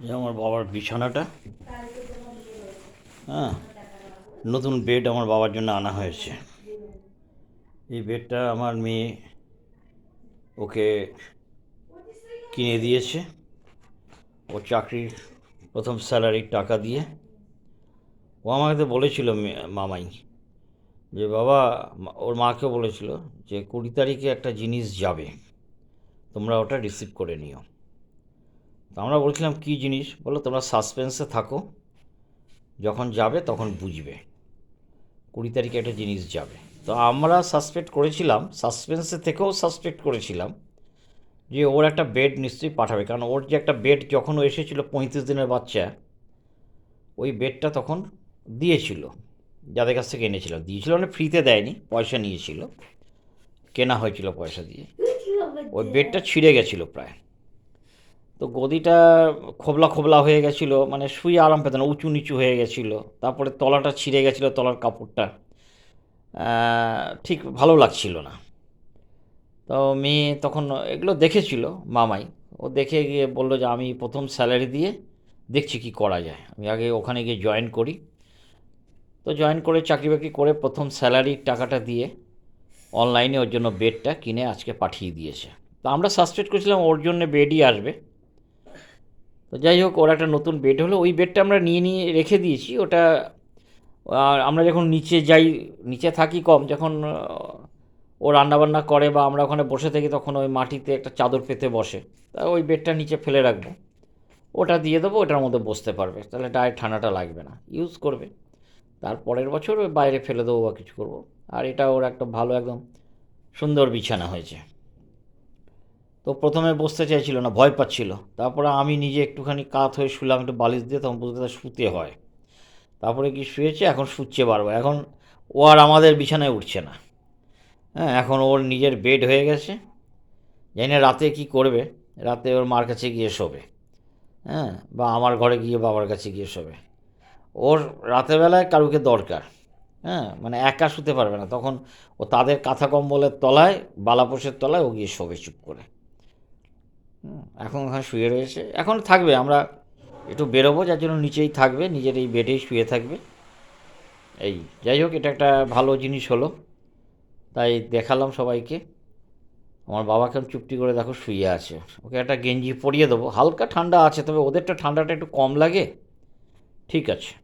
যে আমার বাবার বিছানাটা। হ্যাঁ নতুন বেড আমার বাবার জন্য আনা হয়েছে। এই বেডটা আমার মেয়ে ওকে কিনে দিয়েছে। ও চাকরির প্রথম স্যালারির টাকা দিয়ে। ও আমাকে তো বলেছিল মামাই যে, বাবা ওর মাকে বলেছিল যে, কুড়ি তারিখে একটা জিনিস যাবে। তোমরা ওটা রিসিভ করে নিও। তো আমরা বলছিলাম কী জিনিস? বলো তোমরা সাসপেন্সে থাকো। যখন যাবে তখন বুঝবে। কুড়ি তারিখে একটা জিনিস যাবে। তো আমরা সাসপেক্ট করেছিলাম সাসপেন্সে থেকেও সাসপেক্ট করেছিলাম যে ওর একটা বেড নিশ্চয়ই পাঠাবে। কারণ ওর যে একটা বেড যখন এসেছিল পঁয়ত্রিশ দিনের বাচ্চা ওই বেডটা তখন দিয়েছিল। যাদের কাছ থেকে এনেছিল। দিয়েছিল মানে ফ্রিতে দেয়নি পয়সা নিয়েছিল। কেনা হয়েছিল পয়সা দিয়ে। ওই বেডটা ছিঁড়ে গেছিল প্রায়। তো গদিটা খোবলা খোবলা হয়ে গেছিল মানে শুয়ে আরাম পেত না, উঁচু নিচু হয়ে গেছিল। তারপরে তলাটা ছিঁড়ে গেছিল, তলার কাপড়টা। ঠিক ভালো লাগছিল না। তো মেয়ে তখন এগুলো দেখেছিল, মামাই। ও দেখে গিয়ে বলল যে, আমি প্রথম স্যালারি দিয়ে দেখছি কি করা যায়। আমি আগে ওখানে গিয়ে জয়েন করি। তো জয়েন করে চাকরি বাকরি করে প্রথম স্যালারির টাকাটা দিয়ে অনলাইনে ওর জন্য বেডটা কিনে আজকে পাঠিয়ে দিয়েছে। তো আমরা সাসপেক্ট করেছিলাম ওর জন্য বেডই আসবে। তো যাই হোক, ওর একটা নতুন বেড হলো। ওই বেডটা আমরা নিয়ে নিয়ে রেখে দিয়েছি। ওটা আমরা যখন নিচে যাই, নিচে থাকি কম, যখন, ও রান্নাবান্না করে বা আমরা ওখানে বসে থাকি, তখন ওই মাটিতে একটা চাদর পেতে বসে। তা ওই বেডটা নিচে ফেলে রাখব। ওটা দিয়ে দেবো, ওটার মধ্যে বসতে পারবে। তাহলে ডায়ের ঠান্ডাটা লাগবে না। ইউজ করবে। তার পরের বছর বাইরে ফেলে দেবো বা কিছু করব। আর এটা ওর একটা ভালো, একদম সুন্দর বিছানা হয়েছে। তো প্রথমে বসতে চাইছিল না, ভয় পাচ্ছিল। তারপরে আমি নিজে একটুখানি কাত হয়ে শুলাম, একটু বালিশ দিয়ে, তখন বুঝতে শুতে হয়। তারপরে কি শুয়েছে? এখন শুচ্ছে বারবার। এখন ও আর আমাদের বিছানায় উঠছে না। হ্যাঁ এখন ওর নিজের বেড হয়ে গেছে। জানি না রাতে কী করবে। রাতে ওর মার কাছে গিয়ে শোবে। হ্যাঁ বা আমার ঘরে গিয়ে বাবার কাছে গিয়ে শোবে। ওর রাতেরবেলায় কারুকে দরকার? হ্যাঁ মানে একা শুতে পারবে না। তখন ও তাদের কাঁথা কম্বলের তলায় বালাপোষের তলায় ও গিয়ে শোবে চুপ করে। এখন ওখানে শুয়ে রয়েছে। এখন থাকবে, আমরা একটু বেরোবো, যার জন্য নিচেই থাকবে, নিজের এই বেডেই শুয়ে থাকবে। এই, যাই হোক, এটা একটা ভালো জিনিস হলো। তাই দেখালাম সবাইকে। আমার বাবা কেমন চুপটি করে দেখো শুয়ে আছে। ওকে একটা গেঞ্জি পরিয়ে দেবো। হালকা ঠান্ডা আছে, তবে ওদেরটা ঠান্ডাটা একটু কম লাগে। ঠিক আছে।